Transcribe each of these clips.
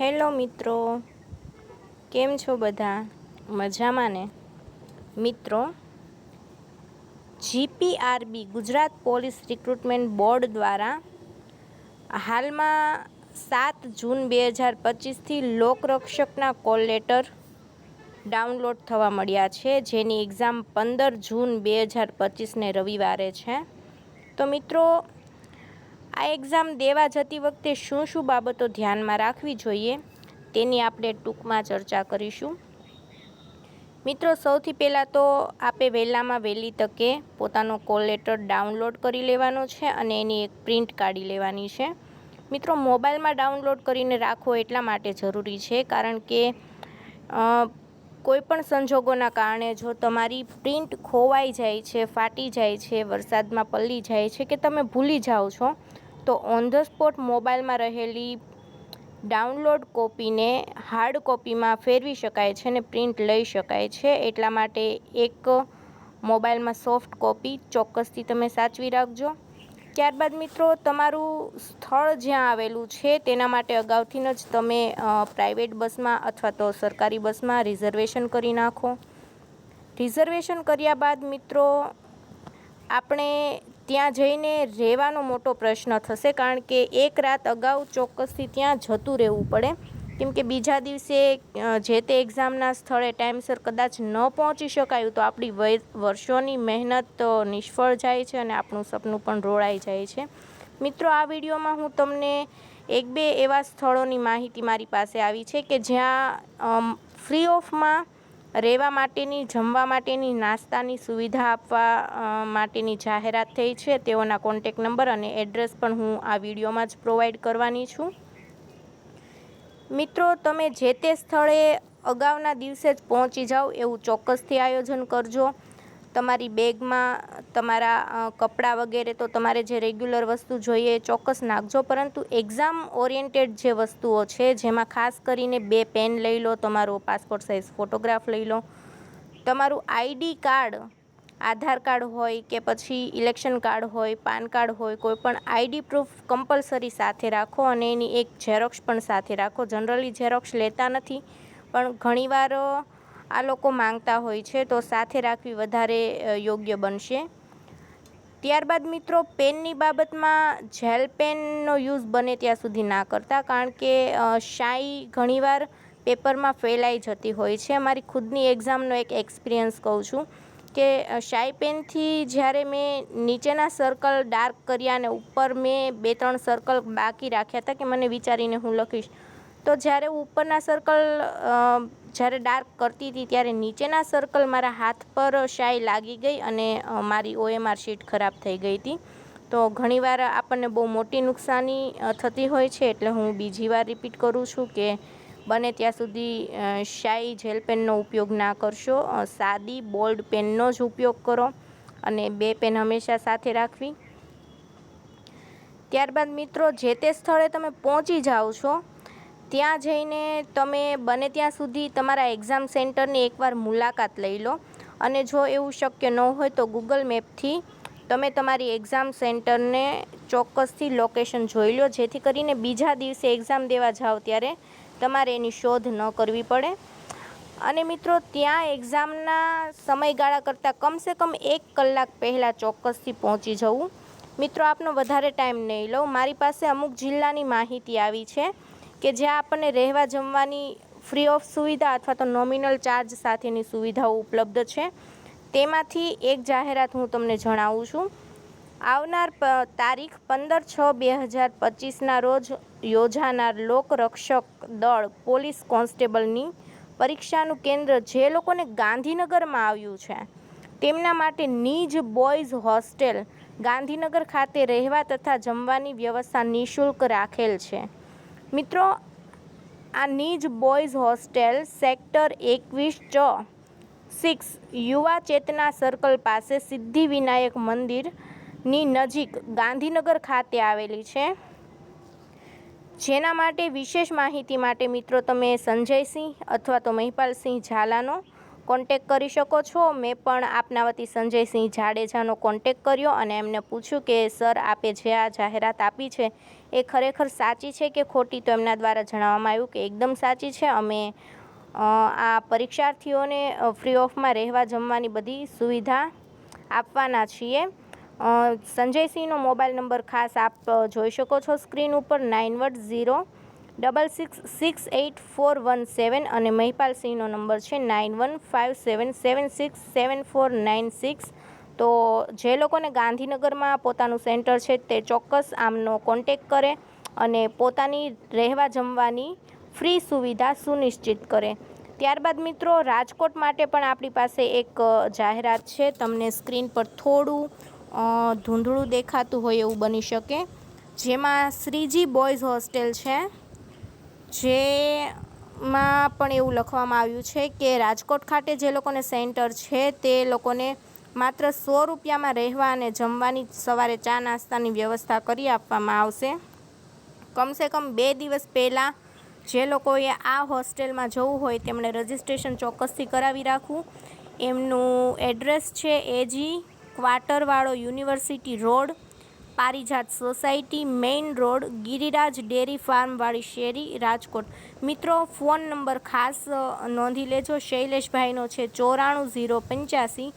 Hello મિત્રો, કેમ છો બધા? મજામાં ને? મિત્રો, GPRB, Gujarat police recruitment board દ્વારા હાલમાં સાત જૂન બે હજાર પચીસથી લોકરક્ષકના કોલ લેટર ડાઉનલોડ થવા મળ્યા છે. જેની એક્ઝામ પંદર જૂન બે હજાર પચીસને રવિવારે છે. તો મિત્રો આ એક્ઝામ દેવા જતી વખતે શું શું બાબતો ધ્યાનમાં રાખવી જોઈએ તેની આપણે ટૂંકમાં ચર્ચા કરીશું. મિત્રો, સૌથી પહેલાં તો આપે વહેલામાં વહેલી તકે પોતાનો કોલ લેટર ડાઉનલોડ કરી લેવાનો છે અને એની એક પ્રિન્ટ કાઢી લેવાની છે. મિત્રો, મોબાઈલમાં ડાઉનલોડ કરીને રાખવો એટલા માટે જરૂરી છે કારણ કે કોઈપણ સંજોગોના કારણે જો તમારી પ્રિન્ટ ખોવાઈ જાય છે, ફાટી જાય છે, વરસાદમાં પલળી જાય છે કે તમે ભૂલી જાઓ છો તો ઓન ધ સ્પોટ મોબાઈલમાં રહેલી ડાઉનલોડ કોપીને હાર્ડ કોપીમાં ફેરવી શકાય છે અને પ્રિન્ટ લઈ શકાય છે. એટલા માટે એક મોબાઈલમાં સોફ્ટ કોપી ચોક્કસથી તમે સાચવી રાખજો. ત્યારબાદ મિત્રો, તમારું સ્થળ જ્યાં આવેલું છે તેના માટે અગાઉથી જ તમે પ્રાઇવેટ બસમાં અથવા તો સરકારી બસમાં રિઝર્વેશન કરી નાખો. રિઝર્વેશન કર્યા બાદ મિત્રો, આપણે ત્યાં જઈને રહેવાનો મોટો પ્રશ્ન થશે, કારણ કે એક રાત અગાઉ ચોક્કસથી ત્યાં જતું રહેવું પડે. કેમ કે બીજા દિવસે જે તે એક્ઝામના સ્થળે ટાઈમસર કદાચ ન પહોંચી શકાયું, તો આપણી વર્ષોની મહેનત નિષ્ફળ જાય છે અને આપણું સપનું પણ રોળાઈ જાય છે. મિત્રો, આ વિડીયોમાં હું તમને એક બે એવા સ્થળોની માહિતી મારી પાસે આવી છે કે જ્યાં ફ્રી ઓફમાં રહેવા માટેની, જમવા માટેની, નાસ્તાની સુવિધા આપવા માટેની જાહેરાત થઈ છે. તેઓના કોન્ટેક નંબર અને એડ્રેસ પણ હું આ વિડીયોમાં જ પ્રોવાઈડ કરવાની છું. મિત્રો, તમે જે તે સ્થળે અગાઉના દિવસે જ પહોંચી જાઓ એવું ચોક્કસથી આયોજન કરજો. તમારી બેગમાં, તમારા કપડાં વગેરે તો તમારે જે રેગ્યુલર વસ્તુ જોઈએ ચોક્કસ નાખજો. પરંતુ એક્ઝામ ઓરિએન્ટેડ જે વસ્તુઓ છે, જેમાં ખાસ કરીને બે પેન લઈ લો, તમારો પાસપોર્ટ સાઇઝ ફોટોગ્રાફ લઈ લો, તમારું આઈડી કાર્ડ આધાર કાર્ડ હોય કે પછી ઇલેક્શન કાર્ડ હોય, પાન કાર્ડ હોય, કોઈ પણ આઈડી પ્રૂફ કમ્પલસરી સાથે રાખો અને એની એક ઝેરોક્ષ પણ સાથે રાખો. જનરલી ઝેરોક્ષ લેતા નથી, પણ ઘણીવાર આ લોકો માંગતા હોય છે, તો સાથે રાખવી વધારે યોગ્ય બનશે. ત્યારબાદ મિત્રો, પેનની બાબતમાં જેલ પેનનો યુઝ બને ત્યાં સુધી ના કરતા, કારણ કે શાઈ ઘણીવાર પેપરમાં ફેલાઈ જતી હોય છે. મારી ખુદની એક્ઝામનો એક એક્સપિરિયન્સ કહું છું કે શાઈ પેનથી જ્યારે મેં નીચેના સર્કલ ડાર્ક કર્યા અને ઉપર મેં બે ત્રણ સર્કલ બાકી રાખ્યા હતા કે મને વિચારીને હું લખીશ તો જ્યારે ઉપરના સર્કલ જ્યારે ડાર્ક કરતી હતી ત્યારે નીચેના સર્કલ મારા હાથ પર શાઈ લાગી ગઈ અને મારી ઓએમઆર શીટ ખરાબ થઈ ગઈ હતી. તો ઘણીવાર આપણને બહુ મોટી નુકસાની થતી હોય છે એટલે હું બીજી વાર રિપીટ કરું છું કે બને ત્યાં સુધી શાઈ જેલ પેનનો ઉપયોગ ના કરશો. સાદી બોલ્ડ પેનનો જ ઉપયોગ કરો અને બે પેન હંમેશા સાથે રાખવી. ત્યારબાદ મિત્રો, જે તે સ્થળે તમે પહોંચી જાઓ છો ત્યાં જઈને તમે બને ત્યાં સુધી તમારા એક્ઝામ સેન્ટરની એકવાર મુલાકાત લઈ લો. અને જો એવું શક્ય ન હોય તો ગૂગલ મેપથી તમે તમારી એક્ઝામ સેન્ટરને ચોક્કસથી લોકેશન જોઈ લો. જેથી કરીને બીજા દિવસે એક્ઝામ દેવા જાઓ ત્યારે તમારે એની શોધ ન કરવી પડે. અને મિત્રો, ત્યાં એક્ઝામના સમયગાળા કરતાં કમસે કમ એક કલાક પહેલાં ચોક્કસથી પહોંચી જવું. મિત્રો, આપનો વધારે ટાઈમ નહીં લઉં. મારી પાસે અમુક જિલ્લાની માહિતી આવી છે. કે જ્યાં આપણને રહેવા જમવાની ફ્રી ઓફ સુવિધા અથવા તો નોમિનલ ચાર્જ સાથેની સુવિધાઓ ઉપલબ્ધ છે. તેમાંથી એક જાહેરાત હું તમને જણાવું છું. આવનાર તારીખ પંદર છ બે હજાર પચીસના રોજ યોજાનાર લોકરક્ષક દળ પોલીસ કોન્સ્ટેબલની પરીક્ષાનું કેન્દ્ર જે લોકોને ગાંધીનગરમાં આવ્યું છે, તેમના માટે નીજ બોયઝ હોસ્ટેલ ગાંધીનગર ખાતે રહેવા તથા જમવાની વ્યવસ્થા નિઃશુલ્ક રાખેલ છે. મિત્રો, આ નીજ બોયઝ હોસ્ટેલ સેક્ટર એકવીસ ચ સિક્સ યુવા ચેતના સર્કલ પાસે સિદ્ધિ વિનાયક મંદિરની નજીક ગાંધીનગર ખાતે આવેલી છે. જેના માટે વિશેષ માહિતી માટે મિત્રો, તમે સંજયસિંહ અથવા તો મહિપાલસિંહ ઝાલાનો કોન્ટેક કરી શકો છો. મેં પણ આપના વતી સંજયસિંહ જાડેજાનો કોન્ટેક કર્યો અને એમને પૂછ્યું કે, સર, આપે જે આ જાહેરાત આપી છે એ ખરેખર સાચી છે કે ખોટી? તો એમના દ્વારા જણાવવામાં આવ્યું કે, એકદમ સાચી છે. અમે આ પરીક્ષાર્થીઓને ફ્રી ઓફમાં રહેવા જમવાની બધી સુવિધા આપવાના છીએ. સંજયસિંહનો મોબાઈલ નંબર ખાસ આપ જોઈ શકો છો સ્ક્રીન ઉપર. Nine one zero double six six eight four one seven અને મહિપાલસિંહનો નંબર છે nine one five seven seven six seven four nine six તો જે લોકોને ગાંધીનગરમાં પોતાનું સેન્ટર છે તે ચોક્કસ આમનો કોન્ટેક કરે અને પોતાની રહેવા જમવાની ફ્રી સુવિધા સુનિશ્ચિત કરે. ત્યારબાદ મિત્રો, રાજકોટ માટે પણ આપણી પાસે એક જાહેરાત છે. તમને સ્ક્રીન પર થોડું ધૂંધળું દેખાતું હોય એવું બની શકે. જેમાં શ્રીજી બોયઝ હોસ્ટેલ છે. જેમાં પણ એવું લખવામાં આવ્યું છે કે રાજકોટ ખાતે જે લોકોને સેન્ટર છે તે લોકોને માત્ર સો રૂપિયામાં રહેવા અને જમવાની સવારે ચા નાસ્તાની વ્યવસ્થા કરી આપવામાં આવશે. કમસે કમ બે દિવસ પહેલાં જે લોકોએ આ હોસ્ટેલમાં જવું હોય તેમણે રજિસ્ટ્રેશન ચોક્કસથી કરાવી રાખવું. એમનું એડ્રેસ છે એજી ક્વાર્ટરવાળો university road Parijat society main road, Giriraj dairy ફાર્મવાળી શેરી, રાજકોટ. મિત્રો, ફોન નંબર ખાસ નોંધી લેજો. શૈલેષભાઈનો છે ચોરાણું ઝીરો પંચ્યાસી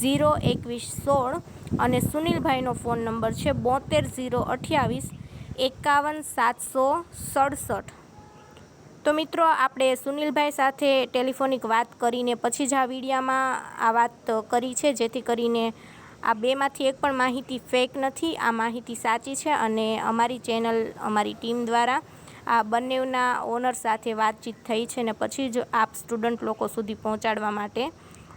ઝીરો એકવીસ સોળ અને સુનિલભાઈનો ફોન નંબર છે બોતેર ઝીરો અઠ્યાવીસ એકાવન સાતસો સડસઠ. તો મિત્રો, આપણે સુનિલભાઈ સાથે ટેલિફોનિક વાત કરીને પછી જ આ વિડીયામાં આ વાત કરી છે, જેથી કરીને આ બેમાંથી એક પણ માહિતી ફેક નથી, આ માહિતી સાચી છે અને અમારી ચેનલ, અમારી ટીમ દ્વારા આ બંનેના ઓનર સાથે વાતચીત થઈ છે ને પછી જ આપ સ્ટુડન્ટ લોકો સુધી પહોંચાડવા માટે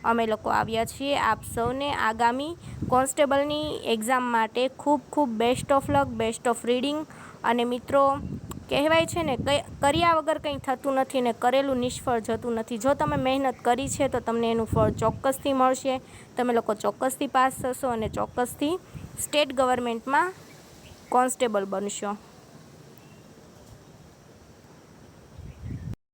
અમે લોકો આવ્યા છીએ. આપ સૌને આગામી કોન્સ્ટેબલની એક્ઝામ માટે ખૂબ ખૂબ best of luck, best of reading અને મિત્રો કહેવાય છે ને કર્યા વગર કંઈ થતું નથી ને કરેલું નિષ્ફળ જતું નથી. જો તમે મહેનત કરી છે તો તમને એનું ફળ ચોક્કસથી મળશે. તમે લોકો ચોક્કસથી પાસ થશો અને ચોક્કસથી સ્ટેટ ગવર્મેન્ટમાં કોન્સ્ટેબલ બનશો.